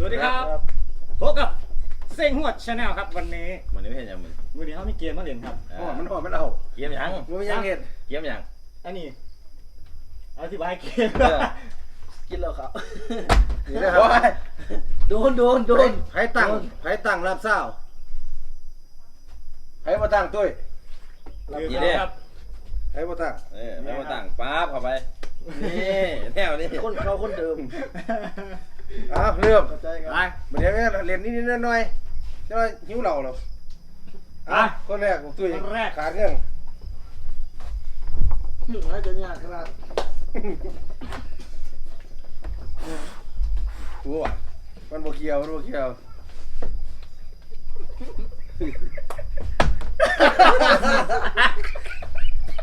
สวัสดีครับพบกับเซ็งหัวชาแนลครับวันนี้มันนี่ไม่เห็นยังมึงวันนี้เขามีเกมมาเล่นครับอ่าอ๋อมันหอมมันเอาเกียมยังมันยังเห็นเกียมยังอันนี้อธิบายเกมเออกินแล้วครับนี่นะครับโดนโดนโดนไผ่ตั้งไผ่ตั้งรับเศร้าไผ่มาตั้งตุ้ยยีเด้ครับไผ่มาตั้งเออไม่มาตั้งปั๊บเข้าไปนี่แนวนี่คนเขาคนเดิม อ้าวเริ่มเข้าใจครับไปเดี๋ยวเรียนนิดๆหน่อยๆจะหิวเหล่าเราอะคนแรกของตุ้ยขาดเรื่องน่าจะยากขนาดกูอะมันโบเกียวมันโบเกียว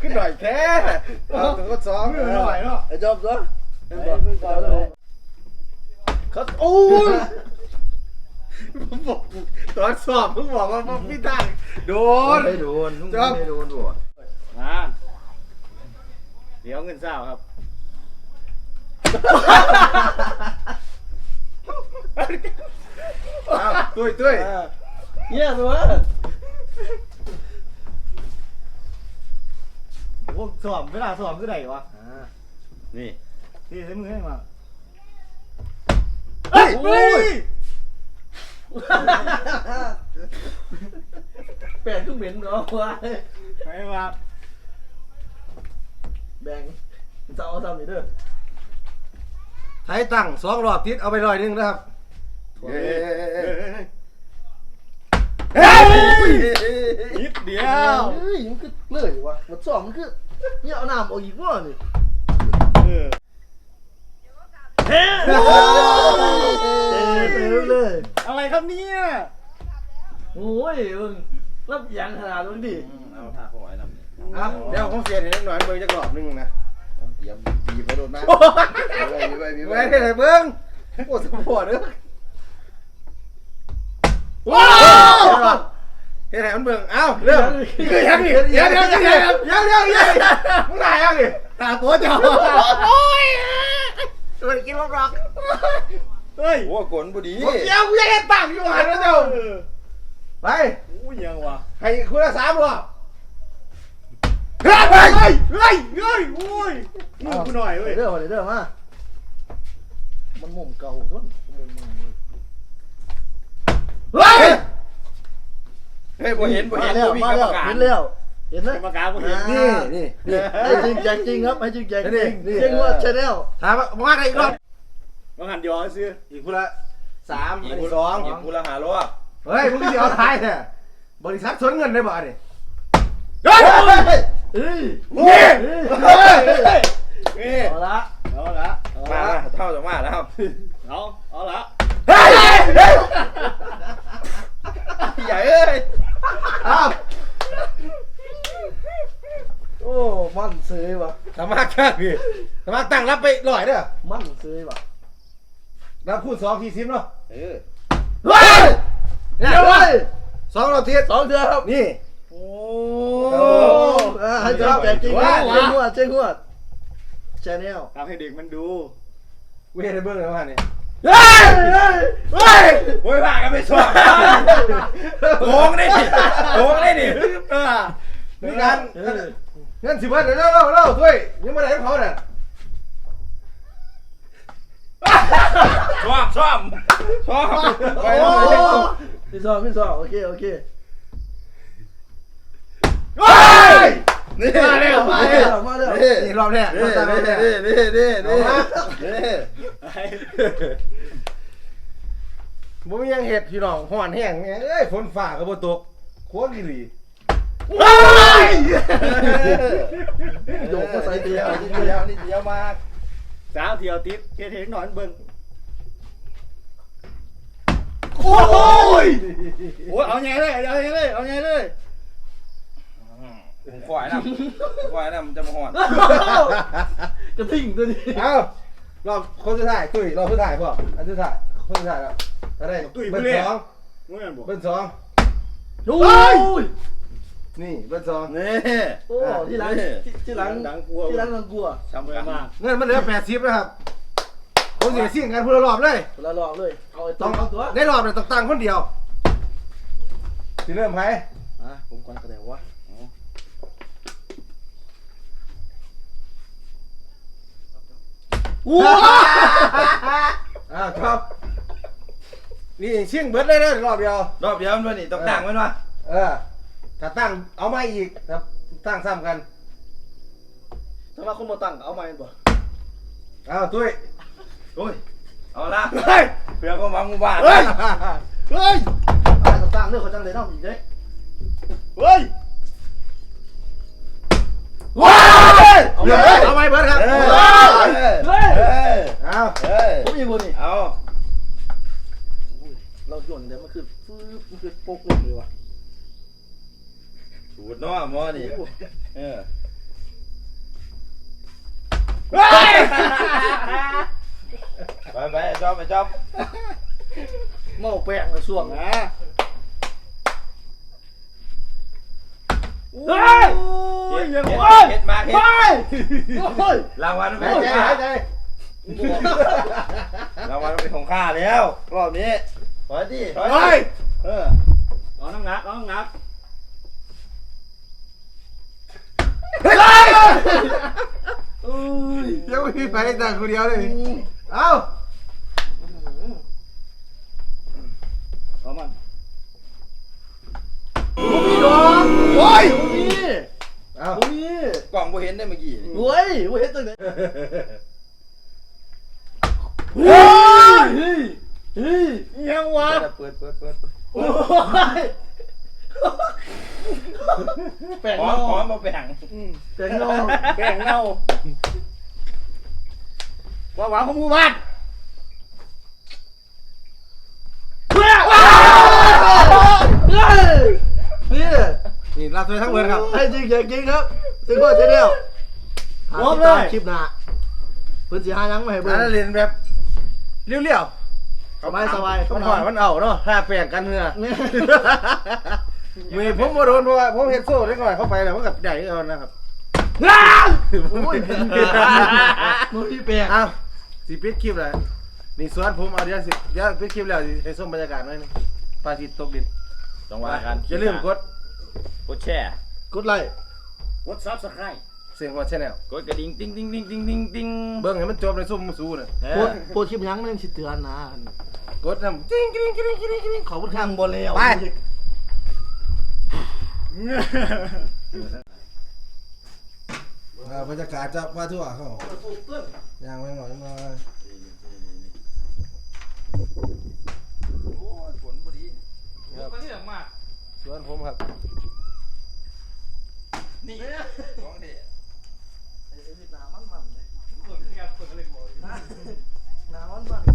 ขึ้นหน่อยแท้เอาตัวก็สองมือหน่อยเนาะไอ้จอบตัวไอ้มือก่อนเลย เขาโอ้ยผมบอกตอนสอบมึงบอกว่ามึงพี่ตั้งโดนไม่โดนจ๊อบไม่โดนบ่มาเดี๋ยวเงินเศร้าครับอ้าวตุ้ยตุ้ยเยี่ยตัวโอ้สอบเวลาสอบคือไหนวะนี่ที่ใช้มือให้มาเฮ้ยเฮ้ย แปลงขึ้นเหม็นเนาะว่าไปมาแบ่งจะเอาทำนี่เด้อไทยตั้งสองรอบติดเอาไปร้อยหนึงนะครับเฮ้เฮ้ยยเฮ้ยนิดเดียวเฮ้ยมันคือเลยวะมันสอบมันคือเนี่ยเอาน้ำออกอีกว่านี่ เออ เฮ้ย เต็มเลย อะไรครับเนี่ยโอ้ยมึงรับยังขนาดมึงดิเอาผ้าเข้าไว้นำนี่ครับเดี๋ยวผมเสียให้นิดหน่อยเบิ่งจักรอบหนึงนะเกียมบีบไปโดนมากไปไปไปไปไปเบิ่งโอ้สมบูรณ์เด้อว้าวเฮ็ดให้มันเบิ่งเอ้าเริ่มนี่คือยังนี่เดี๋ยวเดี๋ยวเดี๋ยวเดี๋ยวเดี๋ยวเดี๋ยวเดี๋ยวมึงได้ยังนี่ตาตัวเจ้าตัวกินรอก เฮ้ยโอ้กลนบุดีผมเดี๋ยวกูยังเฮ็ดตั้งอยู่หันนะเจ้าไปอู้ยังวะให้คุณละสามรอบเฮ้ยเฮ้ยเฮ้ยเฮ้ยเฮ้ยโอ้ยมือกูหน่อยเว้ยเด้อมาเด้อมามันมุมเก่าต้นมุมมึงเฮ้ยเฮ้ยบ่เห็นบ่มาเห็นแล้วบ่มีมากรรแล้มวการเห็นแล้วเห็นไหมกรรมการกูเห็นนี่นี่นี่ให้จริงแจกจริงครับให้จริงแจกจริงนี่จริงว่าชาแนลถามว่าว่าได้อีกรอบ มาหันยอซื้ออีกคุณละสามอีอักนผู้นี้สองอีกผู้ละหาโลเฮ้ยมึงสิเอาท้ายแท้บริษัทสวนเงินได้บ่นี่เฮ้ยเอ้ยนี่เอ้ยเฮ้ยนี่เอาละเอาละเอามาละเท่าจะมาแล้วเอาเอาละเฮ้ยเฮ้ยใหญ่เอ้ยอ้าวโอ้ มันเซยว่ะสมัครตั้งพี่สมัครตั้งรับไปร้อยเด้อมันเซยว่ะ รับคูณสองทีสิบเนาะเออเฮ้ยเนี่ยเดี๋ยวเลยสองเราเทียสองเดือนครับนี่โอ้โอ้อ่าให้จริงแจกจริงนะเจ๊งหัวเจ๊งหัวชาแนลทำให้เด็กมันดูเว้ยได้เบิ่งแล้วว่านี่เฮ้ยเฮ้ยเฮ้ยโอ้ยว่ากันไปสอบโกงได้ดิโกงได้ดิเออมีการเออเงินสิบเบิดเดี๋ยวเร็วเร็วเร็วด้วยยังไม่ได้ของเขาเนี่ย ชอบชอบชอบไปโอ้แล้วพี่สองพี่สองโอเคโอเคเฮ้ยนี่มาเร็วมามาแล้เร็ววมาแล้วนี่นี่รอบเนี้ยรนี่อบตามรอบเนี้ยนี่นี่นี่นี่นี่บ่มีหยังเห็ดพี่น้องห่อนแห้งแม่เอ้ยฝนฟ้าก็บ่ตกโคตรอีหลีโยกมาใส่เตียงนิดเดียวนิดเดียวมากสาวเที่ยวติดเฮ็ดเห็นหนอนเบิ่ง โอ้ยโอ้ยเอาไงเลยเอาไงเลยเอาไงเลยผมควายนะควายนะมันจะมาหอนกระทิ่งตัวนี้เอ้ารอบคนสุดท้ายตุ้ยรอบสุดท้ายพ่ออันสุดท้ายคนสุดท้ายแล้วอะไรเบิ้ลสองมึงเห็นบ่เบิ้ลสองโอ้ยนี่เบิ้ลสองนี่โอ้ที่หลังที่หลังดังกลัวที่หลังมันกลัวทำเบื่อกันมากเงินมันเหลือแปดสิบนะครับ โอผมสิสิ่งกันพูดละรอบเลยคนละรอบเลย เอาไอ้ต้ต้อองงเอาตัวได้รอบเลยต้องตั้งคนเดียวสิเริ่มไผอะผมก่อนก็ได้วะว้าอ้าวครับ นี่เชียงเบิดเลยเด้อรอบเดียว รอบเดียวมันนี่ต้องตั้งไว้วะเออ ถ้าตั้งเอามาอีกครับตั้งซ้ำกัน ถ้าว่าคนมาตั้งเอาใหม่บ่อ้าวตุ้ย โอ้ย เอาละเฮ้ยเพื่อความหวังหมู่บ้านเฮ้ยเฮ้ยอะต้องตั้งเรื่องเขาจังเลยเนาะอีกเด้เฮ้ยว้าวเอาไหมเอาไหมเบิร์ดครับเออเฮ้ยเออเอาเออผมยิงบ่นี่เอาอุ้ยเราโยนเดี๋ยวมันคือฟื้นมันคือโป๊กเลยวะสูตรเนาะหมอนี่เออเฮ้ย ไปไปจอบไปจอบเมาแป้งเลยช่วงนะเฮ้ยเฮ็ดยังเฮ็ดโอ้ยเฮ็ดมาเฮ็ดเฮ้ยเฮ้ยรางวัลมันหาเป็นยของใจข้าหายใจรางวัลมันเป็นของข้าแล้วรอบนี้ถอยดิถอยเฮ้ยเออเอาน้ำหนักเอาน้ำหนักอุ้ย เดี๋ยวพี่ไปแต่คนเดียวเลย เอาเอามันผมมีดอกโอ้ยผมมีเอาผมมีกล่องบ่เห็นได้เมื่อกี้นี่เฮ้ยว่าเห็นตัวไหนเฮ้ยเฮ้ยเฮ้ยยังวะเปิดเปิดเปิดเปิดโอ้ยแป้งหอเน่ามหอมมาแบ่งแป้งเน่าแบ่งเน่า ว่าหวังของหมู่บ้านเพื่อเฮ้ยนี่นี่ลาตัวทั้งเบิร์ดครับ ให้จริงอย่างจริงครับถึงว่าจะเดียวหาติดตามคลิปหน้าเพิ่นสิหายังมาให้เบิ่อันนั้นงเรียนแบบเลี้ยวสบายสบายๆมันหอยมันเอาเนาะถ้าแปลงกันเหงื่อเนี่ยมือผมบ่โดนเพราะว่าผมเห็นโซ่เล็กน้อยเข้าไปแล้วมันกับใหญ่เอานะครับโอ้ยมือที่แปลกเอา สิปิดคลิปเลยนี่สวนผมเอาเดี๋ยวสิเดี๋ยวปิดคลิปแล้วสิให้ส้มบรรยากาศหน่อยหนึงปลาทิตย์ตกดินต้องว่ากันอย่าลืมกดกดแชร์กดไลค์วอทซับสไครเสียงกดแชนแนลกดกระดิ่งติ้งติ้งติ้งติ้งติ้งติ้งเบิ่งให้มันจบในส้มมูสูน่ะเอโพอสต์โพสต์คลิปยังมันยังสิเตือนนะกดทำจิ้งกริ๊งกริ๊งกริ๊งกริ๊ง ขอบคุณครับทางบ่แล้วไป บรรยากาศจะว่าทั่วเขาย่างไม่หน่อยมาโอ้ฝนพอดีครับก็เรื่องมากสวนผมครับ นี่ของเด็ดไอ้ไอ้นน้ำมันมันเลยฝนเปียกฝนอะไรบ่อยน้ำมันมัน